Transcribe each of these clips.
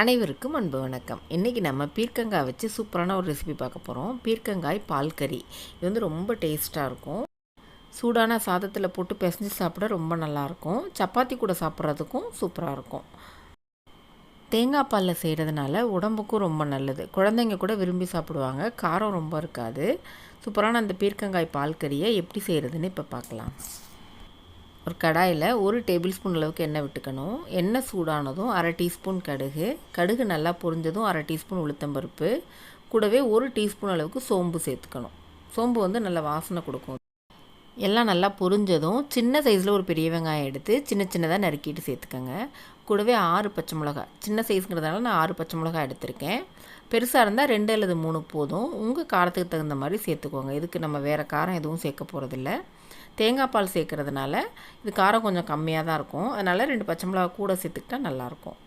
அனைவருக்கும் அன்பு வணக்கம். இன்றைக்கி நம்ம பீர்க்கங்காய் வச்சு சூப்பரான ஒரு ரெசிபி பார்க்க போகிறோம் பீர்க்கங்காய் பால் கறி. இது வந்து ரொம்ப டேஸ்ட்டாக இருக்கும். சூடான சாதத்தில் போட்டு பிசைஞ்சு சாப்பிட ரொம்ப நல்லாயிருக்கும் சப்பாத்தி கூட சாப்பிட்றதுக்கும் சூப்பராக இருக்கும். தேங்காய் பாலில் செய்கிறதுனால உடம்புக்கும் ரொம்ப நல்லது. குழந்தைங்க கூட விரும்பி சாப்பிடுவாங்க. காரம் ரொம்ப இருக்காது. சூப்பரான அந்த பீர்க்கங்காய் பால் கறியை எப்படி செய்கிறதுன்னு இப்போ பார்க்கலாம். ஒரு கடாயில் ஒரு டேபிள் ஸ்பூன் அளவுக்கு எண்ணெய் விட்டுக்கணும். எண்ணெய் சூடானதும் அரை டீஸ்பூன் கடுகு. கடுகு நல்லா பொரிஞ்சதும் அரை டீஸ்பூன் உளுத்தம்பருப்பு. கூடவே ஒரு டீஸ்பூன் அளவுக்கு சோம்பு சேர்த்துக்கணும். சோம்பு வந்து நல்லா வாசனை கொடுக்கும். எல்லாம் நல்லா பொரிஞ்சதும் சின்ன சைஸில் ஒரு பெரிய வெங்காயம் எடுத்து சின்ன சின்னதாக நறுக்கிட்டு சேர்த்துக்கோங்க. கூடவே ஆறு பச்சை மிளகா சின்ன சைஸுங்கிறதுனால நான் ஆறு பச்சை மிளகா எடுத்திருக்கேன். பெருசாக இருந்தால் ரெண்டு அல்லது மூணு போதும். உங்கள் காரத்துக்கு தகுந்த மாதிரி சேர்த்துக்கோங்க. இதுக்கு நம்ம வேறு காரம் எதுவும் சேர்க்க போகிறதில்ல தேங்காய் பால் சேர்க்குறதுனால இது காரம் கொஞ்சம் கம்மியாக தான் இருக்கும். அதனால் ரெண்டு பச்சை மிளகா கூட சேர்த்துக்கிட்டா நல்லாயிருக்கும்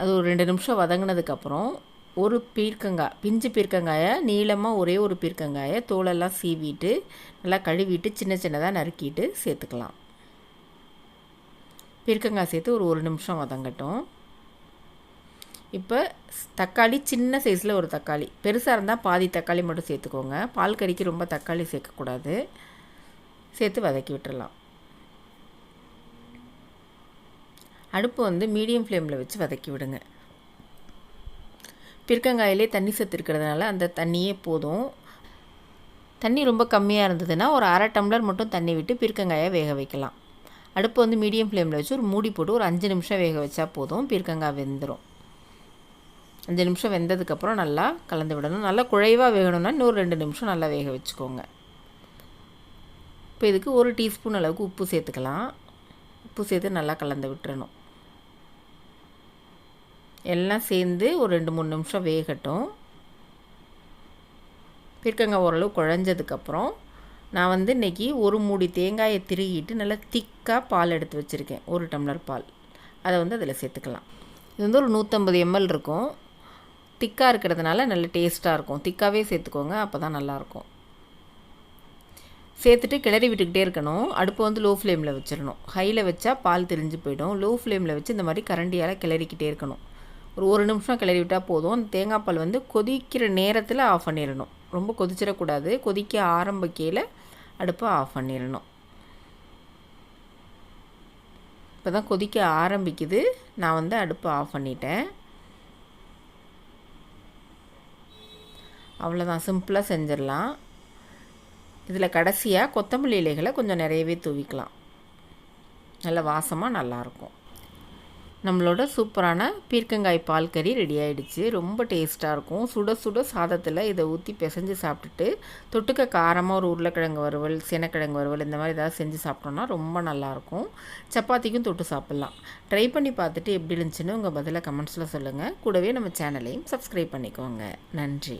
அது ஒரு ரெண்டு நிமிஷம் வதங்கினதுக்கப்புறம் ஒரு பீர்க்கங்காய் பிஞ்சு பீர்க்கங்காயை நீளமாக ஒரே ஒரு பீர்க்கங்காயை தோலெல்லாம் சீவிட்டு நல்லா கழுவிட்டு சின்ன சின்னதாக நறுக்கிட்டு சேர்த்துக்கலாம். பீர்க்கங்காய் சேர்த்து ஒரு ஒரு நிமிஷம் வதங்கட்டும். இப்போ தக்காளி சின்ன சைஸில் ஒரு தக்காளி. பெருசாக இருந்தால் பாதி தக்காளி மட்டும் சேர்த்துக்கோங்க. பால் கறிக்கு ரொம்ப தக்காளி சேர்க்கக்கூடாது. சேர்த்து வதக்கி விட்டுடலாம் அடுப்பு வந்து மீடியம் ஃப்ளேமில் வச்சு வதக்கி விடுங்க. பிற்கங்காயிலே தண்ணி சத்து இருக்கிறதுனால அந்த தண்ணியே போதும். தண்ணி ரொம்ப கம்மியாக இருந்ததுன்னா ஒரு அரை டம்ளர் மட்டும் தண்ணி விட்டு பீர்க்கங்காயை வேக வைக்கலாம். அடுப்பு வந்து மீடியம் ஃப்ளேமில் வச்சு ஒரு மூடி போட்டு ஒரு அஞ்சு நிமிஷம் வேக வச்சா போதும். பீர்க்கங்காய் வெந்துடும் அஞ்சு நிமிஷம் வெந்ததுக்கப்புறம் நல்லா கலந்து விடணும். நல்லா குழைவாக வேகணும்னா இன்னொரு ரெண்டு நிமிஷம் நல்லா வேக வச்சுக்கோங்க. இப்போ இதுக்கு ஒரு டீஸ்பூன் அளவுக்கு உப்பு சேர்த்துக்கலாம். உப்பு சேர்த்து நல்லா கலந்து விட்டுறணும். எல்லாம் சேர்ந்து ஒரு ரெண்டு மூணு நிமிஷம் வேகட்டும். பிற்கங்க ஓரளவு குழஞ்சதுக்கப்புறம் நான் வந்து இன்றைக்கி ஒரு மூடி தேங்காயை திருகிட்டு நல்லா திக்காக பால் எடுத்து வச்சுருக்கேன். ஒரு டம்ளர் பால். அதை வந்து அதில் சேர்த்துக்கலாம். இது வந்து ஒரு நூற்றம்பது எம்எல் இருக்கும். திக்காக இருக்கிறதுனால நல்ல டேஸ்ட்டாக இருக்கும். திக்காகவே சேர்த்துக்கோங்க அப்போ தான் நல்லாயிருக்கும் சேர்த்துட்டு கிளறி விட்டுக்கிட்டே இருக்கணும். அடுப்பை வந்து லோ ஃப்ளேமில் வச்சிடணும். ஹையில் வச்சா பால் தெரிஞ்சு போயிடும். லோ ஃப்ளேமில் வச்சு இந்த மாதிரி கரண்டியால் கிளறிக்கிட்டே இருக்கணும். ஒரு ஒரு நிமிஷம் கிளறி விட்டால் போதும். அந்த தேங்காய் பால் வந்து கொதிக்கிற நேரத்தில் ஆஃப் பண்ணிடணும். ரொம்ப கொதிச்சிடக்கூடாது. கொதிக்க ஆரம்பிக்கையில் அடுப்பை ஆஃப் பண்ணிடணும். இப்போ தான் கொதிக்க ஆரம்பிக்குது. நான் வந்து அடுப்பை ஆஃப் பண்ணிட்டேன். அவ்வளோதான் சிம்பிளாக செஞ்சிடலாம். இதில் கடைசியாக கொத்தமல்லி இலைகளை கொஞ்சம் நிறையவே தூவிக்கலாம். நல்ல வாசமாக நல்லாயிருக்கும். நம்மளோட சூப்பரான பீர்க்கங்காய் பால் கறி ரெடி ஆகிடுச்சு ரொம்ப டேஸ்ட்டாக இருக்கும். சுட சுட சாதத்தில் இதை ஊற்றி பிசைஞ்சு சாப்பிட்டுட்டு தொட்டுக்க காரமாக ஒரு உருளைக்கிழங்கு வறுவல் சேனக்கிழங்கு வறுவல் இந்த மாதிரி ஏதாவது செஞ்சு சாப்பிட்டோன்னா ரொம்ப நல்லாயிருக்கும். சப்பாத்திக்கும் தொட்டு சாப்பிட்லாம். ட்ரை பண்ணி பார்த்துட்டு எப்படி இருந்துச்சுன்னு உங்கள் பதிலை கமெண்ட்ஸில் சொல்லுங்கள் கூடவே நம்ம சேனலையும் சப்ஸ்கிரைப் பண்ணிக்கோங்க. நன்றி.